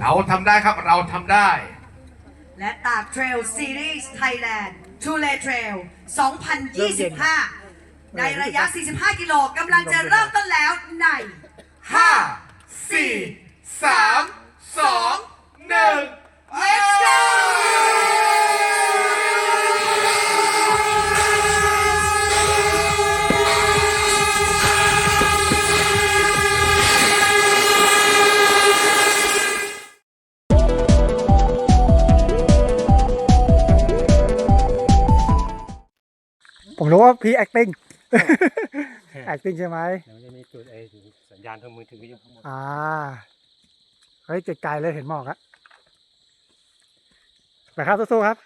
เราทำได้ครับเราทำได้ และตากเทรลซีรีส์ไทยแลนด์ทูเลเทรล2025 ในระยะ 45 กิโลกำลังจะเริ่มต้นแล้วในห้าสี่สามสองหนึ่ง Let's go ผมรู้ว่าพี่ acting acting ใช่ไหมเดี๋ยวมันจะมีจุดไอ้สัญญาณทางมือถืออยู่ข้างบนอ่าเฮ้ยไกลๆเลยเห็นหมอกอะไปครับสู้ๆครับ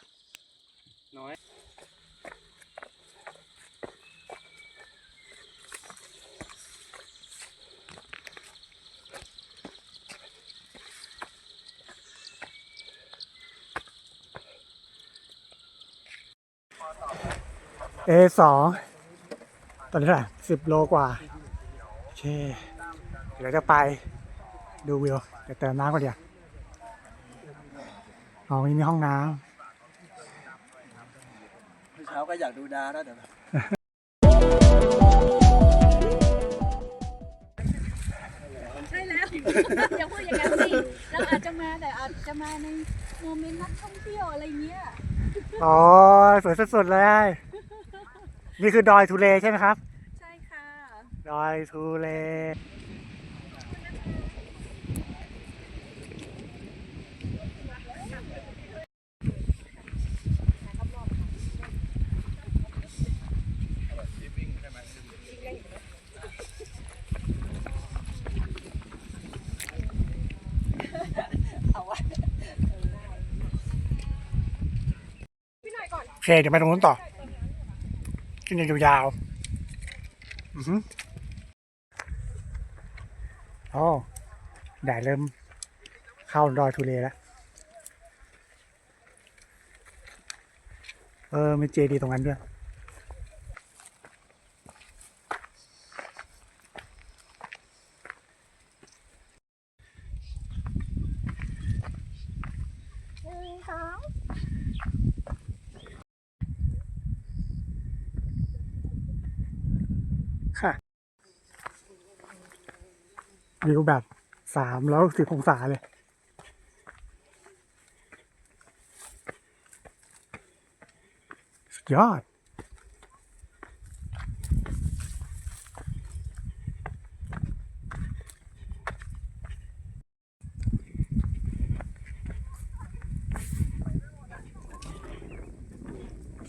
A สองตอนนี้เท่าไหร่สิบโลกว่า โอเค เดี๋ยวจะไปดูวิวเดี๋ยวเติมน้ำก่อนเดี๋ยวอ๋อมีมีห้องน้เช้าก็อยากดูดาแล้วเดี๋ยวใช่แล้วอย่าพูดอย่างนั้นสิเราอาจจะมาแต่อาจจะมาในโมเมนต์นักท่องเที่ยวอะไรเงี้ยำอ๋อ สวยสุดๆเลย นี่คือดอยทูเลใช่ไหมครับ ใช่ค่ะ ดอยทูเล โอเค เดี๋ยวไปตรงนู้นต่อ ขึ้นยาวๆอือหืออ๋อแดดเริ่มเข้าดอยทุเรแล้ว เออมีเจดีตรงนั้นด้วย ค่ะ วิวแบบสามร้อยสิบองศาเลย สุดยอด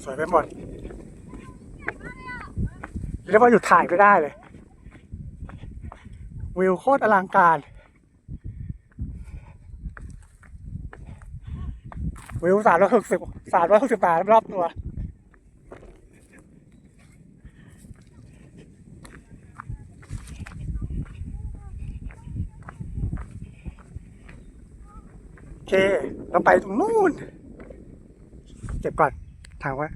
สวยไปหมด เรียกว่าหยุดถ่ายก็ได้เลย วิวโคตรอลังการ วิวสามร้อยหกสิบสามร้อยหกสิบแปดรอบตัวโอเค เราไปตรงนู้น เก็บก่อนทางไว้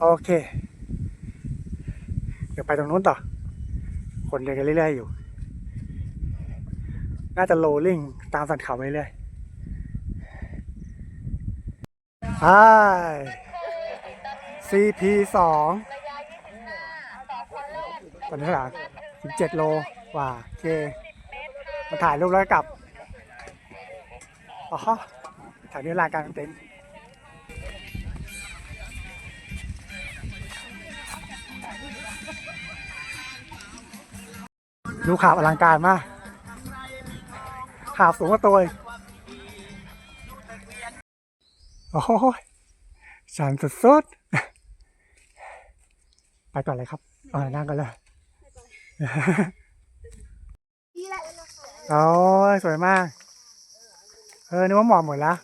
โอเค เดี๋ยวไปตรงนู้นต่อ คนเดินกันเรื่อยๆอยู่ น่าจะโรลลิ่งตามสันเขาไปเรื่อยใช่ CP สองตอนนี้เท่าไหร่สิบเจ็ดโลว่าโอเค มาถ่ายรูปแล้วกลับ อ๋อถ่ายนี้ลากลางเต็น ดูขาบอลังการมากขาบสูงกว่าตัวโอ้โหสันสุดๆไปก่อนเลยครับเอานั่งกันเลยโอ้ยสวยมาก เออนึกว่าหมอกหมดแล้ว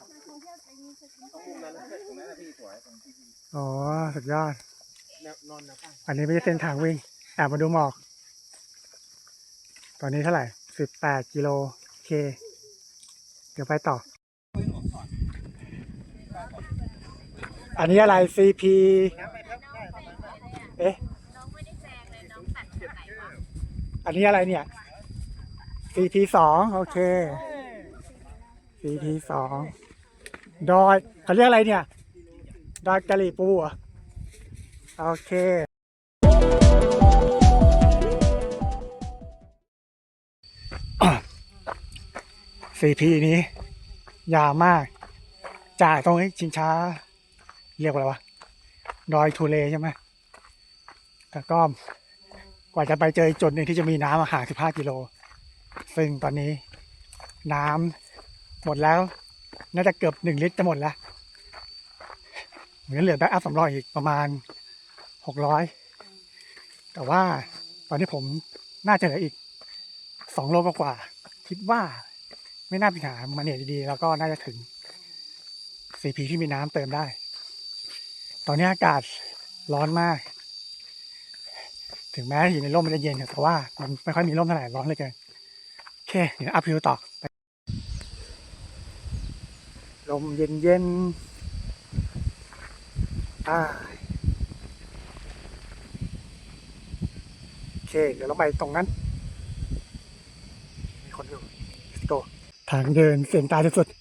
อ๋อสุดยอด อันนี้ไม่ใช่เส้นทางวิ่งแอบมาดูหมอก อนนี้เท่าไหร่สิบแปดกิโลเค เดี๋ยวไปต่อ อันนี้อะไร CP เอ๊ะอันนี้อะไรเนี่ย CP สองโอเค CP สองดอยเขาเรียกอะไรเนี่ย ดอยกะหรี่ปูเหรอโอเค CP นี้ ยาวมาก จากตรงนี้ชิงช้า เรียกว่าอะไรวะดอยทูเลใช่ไหมแล้วก็กว่าจะไปเจอจุดหนึ่งที่จะมีน้ำอาหาร15 กิโล ซึ่งตอนนี้น้ำหมดแล้ว น่าจะเกือบหนึ่งลิตรจะหมดแล้วเหลือเหลือแบ็กอัพสำรองอีกประมาณ 600 แต่ว่าตอนนี้ผมน่าจะเหลืออีก 2 โลกว่า คิดว่า ไม่น่ามีปัญหามาเนี่ยดีๆ แล้วก็น่าจะถึง CP ที่มีน้ำเติมได้ ตอนนี้อากาศร้อนมาก ถึงแม้อยู่ในร่มมันจะเย็นแต่ว่า มันไม่ค่อยมีร่มเท่าไหร่ร้อนเลยเกินโอเคเดี๋ยวอัพฮิวต่อไปลมเย็นเย็นๆอ่าโอเค เดี๋ยวเราไปตรงนั้น มีคนอยู่างเดินเสียงตายสุดๆ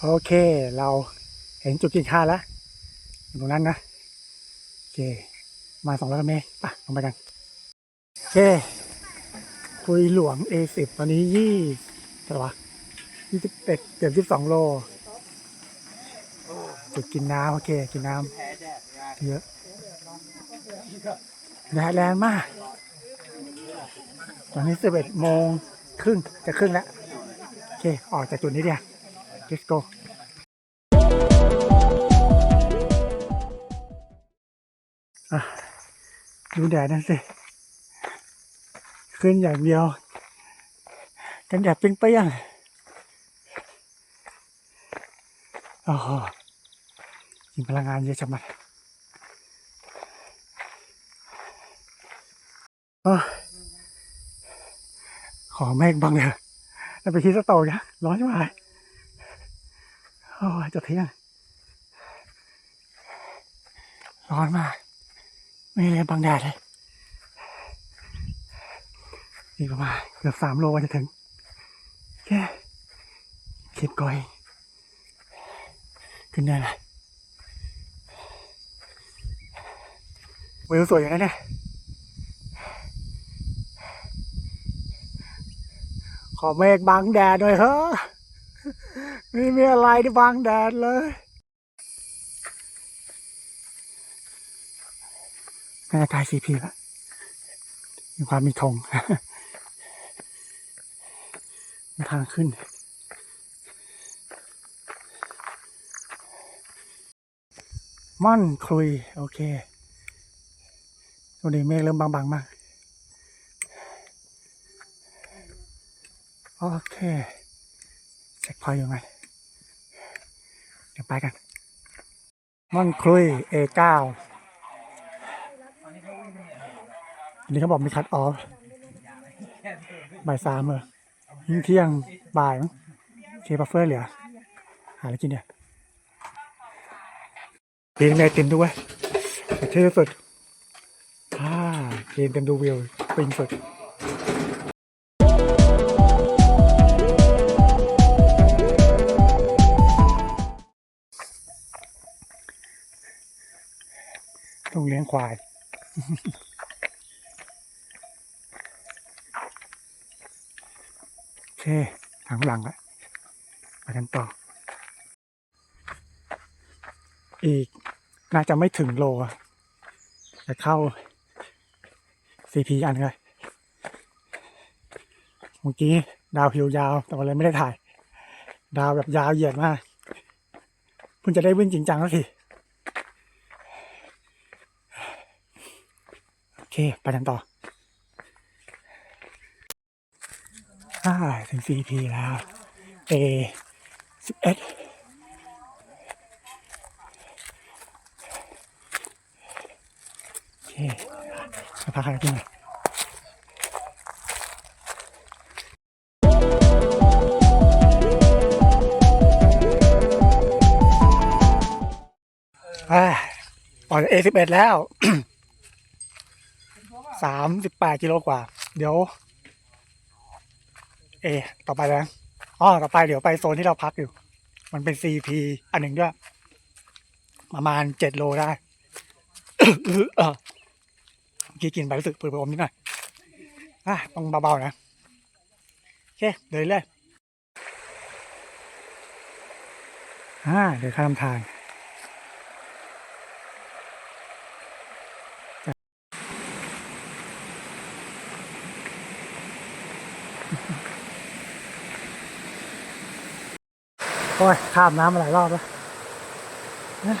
โอเค เราเห็นจุดกินข้าวแล้วตรงนั้นนะ โอเค มาสองร้อยเมตรป่ะลงไปกัน โอเค คุยหลวง A10 ตอนนี้ยี่เท่าไหร่วะยี่สิบเอ็ดเกือบยี่สิบสองโล จุดกินน้ำโอเคกินน้ำเยอะแดดแรงมาก ตอนนี้สิบเอ็ดโมงครึ่งจะครึ่งแล้ว โอเค ออกจากจุดนี้เดียว let's go ดูแดดนั่นสิ ขึ้นอย่างเดียว กันแดดเปรี้ยงๆโอ้โห กินพลังงานเยอะจังมันโอ้ขอเมฆบังเลยแล้วไปที่สโตกนะร้อนใช่ไหมโอ้ยจะเที่ยง ร้อนมาก ไม่มีอะไรบังแดดเลยอีกประมาณเกือบสามโลกว่าจะถึงแค่คิดก่อย ขึ้นได้เลย วิวสวยอยู่นะเนี่ย ขอเมฆบังแดดหน่อยเถอะไม่มีอะไรที่บังแดดเลยแม่กายซีพีล้วมีความมีธงมีทางขึ้น ม่อนคลุย โอเค ตัวนี้เมฆเริ่มบางๆมาก โอเคเช็คพอยอยู่ไงเดี๋ยวไปกันม่อนคลุย A9 อันนี้เขาบอกมีคัดออฟบ่ายสามเหรอยิ่งเที่ยงบ่ายมั้งเคบัฟเฟอร์เหลือ หาอะไรกินเนี่ยกินในติมด้วยแต่เท่สุดากินเต็มดูวิวปิงสุดต้องเลี้ยงควาย โอเคทางหลังละไปกันต่อ อีกน่าจะไม่ถึงโลจะเข้า CP อันเลยเมื่อกี้ดาวพิวยาว แต่ว่าเลยไม่ได้ถ่าย ดาวแบบยาวเหยียดมากเพิ่งจะได้วิ่งจริงจังสักทีโอเค ไปกันต่ออ่าถึง CP แล้ว A สิบเอ็ดโอเค พาใครขึ้นมาออกจา A11 แล้ว38กิโลกว่า เดี๋ยว เอ ต่อไปแล้วอ๋อ ต่อไปเดี๋ยวไปโซนที่เราพักอยู่ มันเป็น CP อันหนึ่งด้วย ประมาณ7จ็โลได้ กี้กินไปรู้สึกปืนไปอมนิดหน่อยอะต้องเบาๆนะโอเคเดินเลยอ่าเดินข้ามทางโอ้ยข้ามน้ำมาหลายรอบแล้วนะ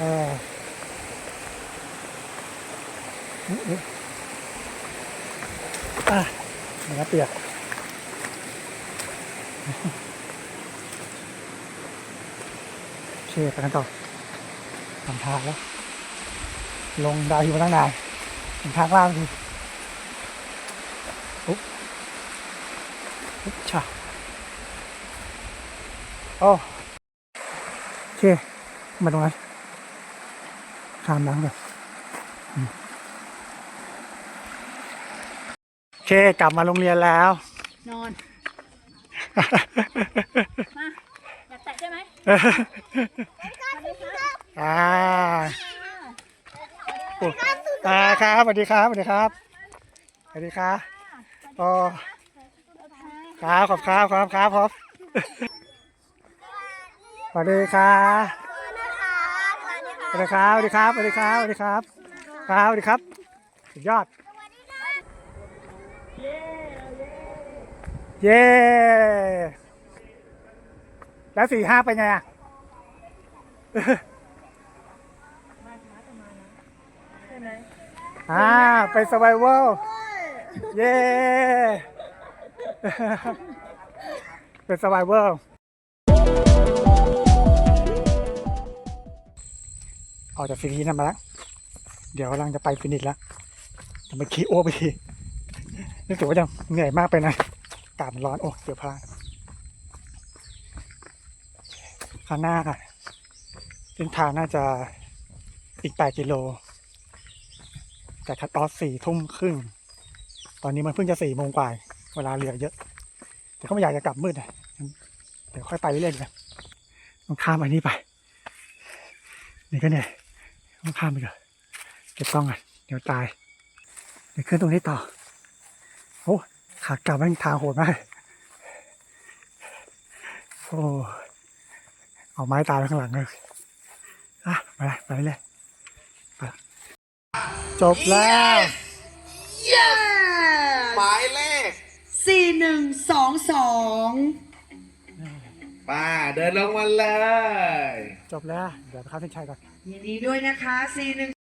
อืมเอออุ๊ยอุ๊ยอะเหมือนเปียกโอเคไปกันต่อทำทางแล้ว ลงดาวฮิวมาตั้งนานถึงทางล่างคืออุ๊บชาโอ้โอเค มาตรงนั้น ข้ามน้ำก่อนอืมโอเค กลับมาโรงเรียนแล้ว นอน มา อยากแตะใช่ไหมอ่าโอ้อ่าครับสวัสดีครับสวัสดีครับสวัสดีครับโอ้ครับขอบครับครับครับครับสวัสดีครับ สวัสดีครับสวัสดีครับสวัสดีครับสวัสดีครับครับสวัสดีครับสุดยอด เย้แล้วสี่ห้าไปไงอะอ่าไปส u r v i v a l เย้เป็น s u r v i v ออกจากฟินิชนั่นมาแล้วเดี๋ยวกำลังจะไปฟินิชแล้วจะไปขี่โอ้ไปทีรู้สึกว่าจะเหนื่อยมากไปนะอากาศมันร้อน โอ้เดี๋ยวพลาดข้างหน้าเส้นทางน่าจะอีก 8 กิโล แต่คัดออฟสี่ทุ่มครึ่ง ตอนนี้มันเพิ่งจะสี่โมงกว่า เวลาเหลือเยอะ แต่ก็ไม่อยากจะกลับมืดนะเดี๋ยวค่อยไปเรื่อยๆนะต้องข้ามอันนี้ไป นี่ก็เนี่ย ต้องข้ามไปก่อนเก็บกล้องก่อนเดี๋ยวตาย เดี๋ยวขึ้นตรงนี้ต่อ โอ้ขากลับแม่งทางโหดมากโอ้เอาไม้ตายไปข้างหลังเลยอะไปเลยไปเลยไปจบแล้วหมายเลขสี่หนึ่งสองสองมาเดินลงมาเลย จบแล้ว เดี๋ยวไปเข้าเส้นชัยก่อน ยินดีด้วยนะคะซีหนึ่ง